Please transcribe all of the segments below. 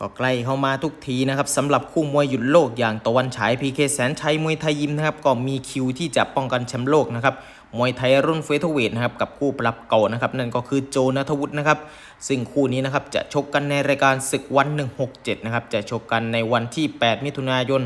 ก็ใกล้เข้ามาทุกทีนะครับสำหรับคู่มวยหยุดโลกอย่างตะวันฉายพีเคแสนชัยมวยไทยยิมนะครับก็มีคิวที่จะป้องกันแชมป์โลกนะครับมวยไทยรุ่นเฟเธอร์เวทนะครับกับคู่ปรับเก่านะครับนั่นก็คือโจนัทวุฒินะครับซึ่งคู่นี้นะครับจะชกกันในรายการศึกวัน 167 นะครับจะชกกันในวันที่ 8 มิถุนายน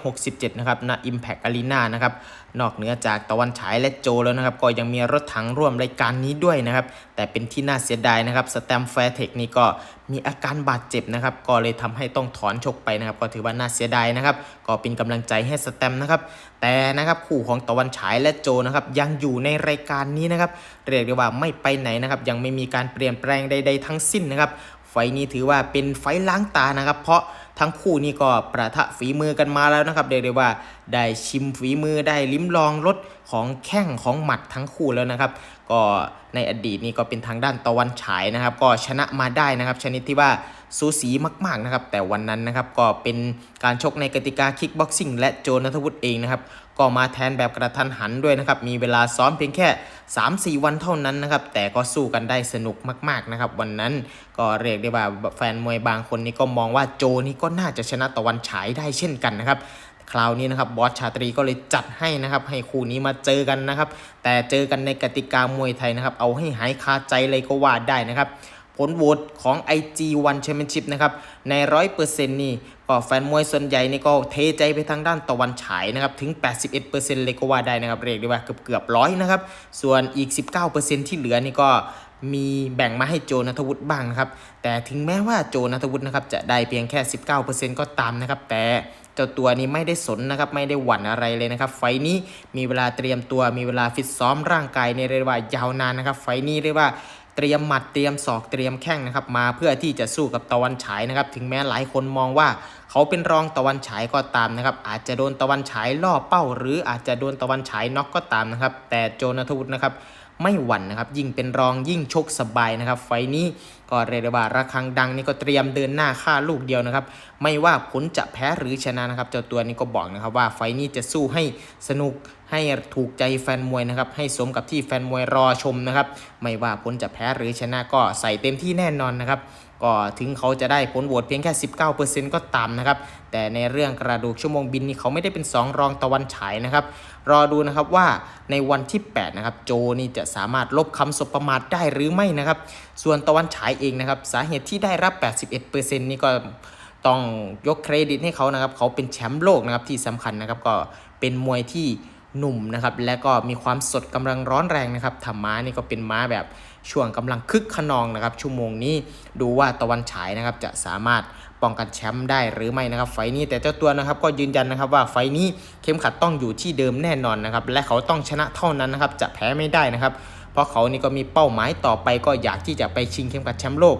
2567 นะครับณ Impact Arena นะครับนอกเหนือจากตะวันฉายและโจแล้วนะครับก็ยังมีรถถังร่วมรายการนี้ด้วยนะครับแต่เป็นที่น่าเสียดายนะครับสแตมแฟร์เทคนี่ก็มีอาการบาดเจ็บนะครับก็เลยทำให้ต้องถอนชกไปนะครับก็ถือว่าน่าเสียดายนะครับก็เป็นกำลังใจให้สแตมนะครับแต่นะครับคู่ของตะวันฉายและโจนะครับยังอยู่ในรายการนี้นะครับเรียกได้ว่าไม่ไปไหนนะครับยังไม่มีการเปลี่ยนแปลงใด ๆ ทั้งสิ้นนะครับไฟนี้ถือว่าเป็นไฟล์ล้างตานะครับ เพราะทั้งคู่นี่ก็ประทะฝีมือกันมาแล้วนะครับเรียกได้ว่า ได้ชิมฝีมือได้ลิ้มลองรสของแข้งของหมัดทั้งคู่แล้วนะครับ ก็ในอดีตนี่ก็เป็นทางด้านตะวันฉายนะครับ ก็ชนะมาได้นะครับ ชนิดที่ว่าสูสีมาก ๆนะครับ แต่วันนั้นนะครับก็เป็นการชกในกติกาคิกบ็อกซิ่งและโจนัทวุฒิเองนะครับก็มาแทนแบบกระทันหันด้วยนะครับ มีเวลาซ้อมเพียงแค่ 3-4 วันเท่านั้นนะครับ แต่ก็สู้กันได้สนุกมากๆนะครับ วันนั้นก็เรียกได้ว่าแฟนมวยบางคนนี่ก็มองว่าโจนี่ก็น่าจะชนะตะวันฉายได้เช่นกันนะครับ คราวนี้นะครับบอสชาตรีก็เลยจัดให้นะครับ ให้คู่นี้มาเจอกันนะครับ แต่เจอกันในกติกามวยไทยนะครับ เอาให้หายคาใจเลยก็ว่าได้นะครับ ผลโหวตของ IG1 Championship นะครับ ใน 100%นี่ก็แฟนมวยส่วนใหญ่นี่ก็เทใจไปทางด้านตะวันฉายนะครับ ถึง 81%เลยก็ว่าได้นะครับ เรียกได้ว่าเกือบเกือบร้อยนะครับ ส่วนอีก 19%ที่เหลือนี่ก็ มีแบ่งมาให้โจนัทวุฒิบ้างนะครับ แต่ถึงแม้ว่าโจนัทวุฒินะครับจะได้เพียงแค่ 19%ก็ตามนะครับ แต่เจ้าตัวนี้ไม่ได้สนนะครับ ไม่ได้หวั่นอะไรเลยนะครับ ไฟนี้มีเวลาเตรียมตัว มีเวลาฟิตซ้อมร่างกายในเรียกว่ายาวนานนะครับ ไฟนี้เรียกว่าเตรียมหมัดเตรียมศอกเตรียมแข้งนะครับ มาเพื่อที่จะสู้กับตะวันฉายนะครับ ถึงแม้หลายคนมองว่า เขาเป็นรองตะวันฉายก็ตามนะครับ อาจจะโดนตะวันฉายล่อเป้า หรืออาจจะโดนตะวันฉายน็อกก็ตามนะครับ แต่โจนาทวุฒินะครับไม่หวั่นนะครับ ยิ่งเป็นรองยิ่งชกสบายนะครับ ไฟนี้ก็เรียกได้ว่าระฆังดังนี่ก็เตรียมเดินหน้าฆ่าลูกเดียวนะครับ ไม่ว่าผลจะแพ้หรือชนะนะครับ เจ้าตัวนี้ก็บอกนะครับว่าไฟนี้จะสู้ให้สนุกให้ถูกใจแฟนมวยนะครับ ให้สมกับที่แฟนมวยรอชมนะครับ ไม่ว่าผลจะแพ้หรือชนะก็ใส่เต็มที่แน่นอนนะครับ ก็ถึงเขาจะได้ผลโหวตเพียงแค่ 19%ก็ตามนะครับ แต่ในเรื่องกระดูกชั่วโมงบินนี่เขาไม่ได้เป็น 2 รองตะวันฉายนะครับ รอดูนะครับว่าในวันที่ 8 นะครับ โจนี่จะสามารถลบคำสบประมาทได้หรือไม่นะครับ ส่วนตะวันฉายเองนะครับ สาเหตุที่ได้รับ 81%นี่ก็ต้องยกเครดิตให้เขานะครับ เขาเป็นแชมป์โลกนะครับที่สำคัญนะครับก็เป็นมวยที่ หนุ่มนะครับและก็มีความสดกำลังร้อนแรงนะครับธรรม้านี่ก็เป็นม้าแบบช่วงกำลังคึกขนองนะครับ ชั่วโมงนี้ดูว่าตะวันฉายนะครับจะสามารถป้องกันแชมป์ได้หรือไม่นะครับ ไฟล์นี้แต่เจ้าตัวนะครับก็ยืนยันนะครับว่าไฟล์นี้เข้มขัดต้องอยู่ที่เดิมแน่นอนนะครับและเขาต้องชนะเท่านั้นนะครับจะแพ้ไม่ได้นะครับ เพราะเขานี่ก็มีเป้าหมายต่อไปก็อยากที่จะไปชิงเข้มขัดแชมป์โลก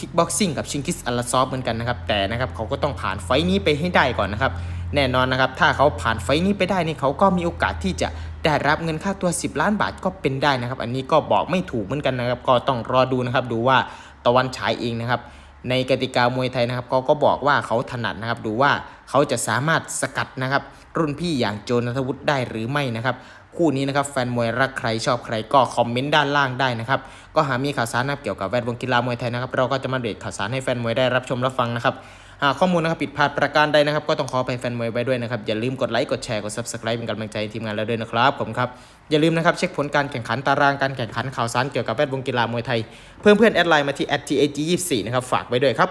คิกบ็อกซิ่งกับชิงกิสอัลลาซอฟเหมือนกันนะครับ แต่นะครับเขาก็ต้องผ่านไฟนี้ไปให้ได้ก่อนนะครับ แน่นอนนะครับ ถ้าเขาผ่านไฟนี้ไปได้นี่เขาก็มีโอกาสที่จะได้รับเงินค่าตัว 10 ล้านบาทก็เป็นได้นะครับ อันนี้ก็บอกไม่ถูกเหมือนกันนะครับ ก็ต้องรอดูนะครับ ดูว่าตะวันฉายเองนะครับ ในกติกามวยไทยนะครับเขาก็บอกว่าเขาถนัดนะครับ ดูว่าเขาจะสามารถสกัดนะครับ รุ่นพี่อย่างโจนัทวุฒิได้หรือไม่นะครับ คู่นี้นะครับแฟนมวยรักใครชอบใครก็คอมเมนต์ด้านล่างได้นะครับก็หามีข่าวสารนะเกี่ยวกับแวดวงกีฬามวยไทยนะครับเราก็จะมาเดทข่าวสารให้แฟนมวยได้รับชมรับฟังนะครับหากข้อมูลนะครับผิดพลาดประการใดนะครับ ก็ต้องขอไปแฟนมวยไว้ด้วยนะครับ อย่าลืมกดไลค์กดแชร์กด subscribe เป็นกำลังใจทีมงานเราด้วยนะครับผมครับ อย่าลืมนะครับเช็คผลการแข่งขันตารางการแข่งขันข่าวสารเกี่ยวกับแวดวงกีฬามวยไทย เพื่อนเพื่อนแอดไลน์มาที่ @tag24 นะครับฝากไว้ด้วยครับ